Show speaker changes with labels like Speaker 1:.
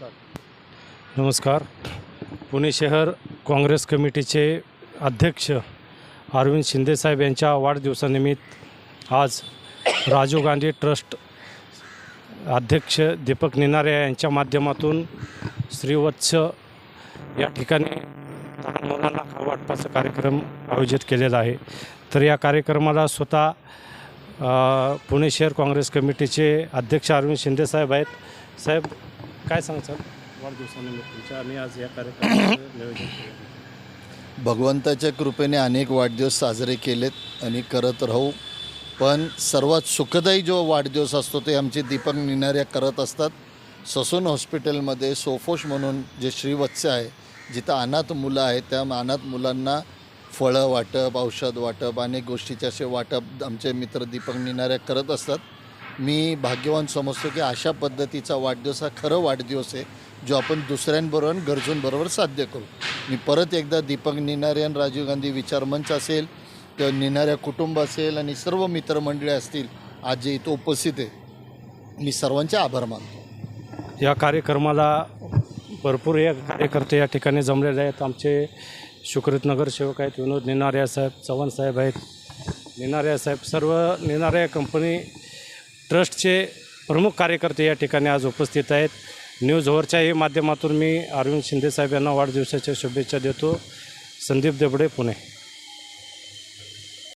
Speaker 1: नमस्कार. पुणे शहर काँग्रेस कमिटीचे अध्यक्ष अरविंद शिंदेसाहेब यांच्या वाढदिवसानिमित्त आज राजीव गांधी ट्रस्ट अध्यक्ष दीपक निनारे यांच्या माध्यमातून श्रीवत्स या ठिकाणी लहान मुलांना वाटपाचा कार्यक्रम आयोजित केलेला आहे. तर या कार्यक्रमाला स्वतः पुणे शहर काँग्रेस कमिटीचे अध्यक्ष अरविंद शिंदेसाहेब आहेत. साहेब काय सांगचाल वाढदिवसानिमित्त तुमच्या आणि आज या कार्यक्रमाचं नियोजन केलं.
Speaker 2: भगवंताच्या कृपेने अनेक वाढदिवस साजरे केलेत आणि करत राहू. पण सर्वात सुखदायी जो वाढदिवस असतो ते आमचे दीपक निनाऱ्या करत असतात. ससून हॉस्पिटलमध्ये सोफोश म्हणून जे श्रीवत्स आहे जिथं अनाथ मुलं आहेत त्या अनाथ मुलांना फळं वाटप औषध वाटप अनेक गोष्टीचे असे वाटप आमचे मित्र दीपक निनाऱ्या करत असतात. मी भाग्यवान समजतो की अशा पद्धतीचा वाढदिवस हा खरं वाढदिवस आहे जो आपण दुसऱ्यांबरोबर आणि गरजूंबरोबर साध्य करू. मी परत एकदा दीपक निनारे आणि राजीव गांधी विचार मंच असेल किंवा निनाऱ्या कुटुंब असेल आणि सर्व मित्रमंडळी असतील आज जे इथं उपस्थित आहे. मी सर्वांचे आभार मानतो.
Speaker 1: या कार्यक्रमाला भरपूर या कार्यकर्ते या ठिकाणी जमलेले आहेत. आमचे सुकृत नगरसेवक आहेत विनोद निनाऱ्या साहेब चव्हाण साहेब आहेत. निनाऱ्या साहेब सर्व निनाऱ्या कंपनी ट्रस्टचे प्रमुख कार्यकर्ते या ठिकाणी आज उपस्थित आहेत. न्यूज ओव्हरच्याही माध्यमातून मी अरविंद शिंदे साहेब यांना वाढदिवसाच्या शुभेच्छा देतो. संदीप देबडे पुणे.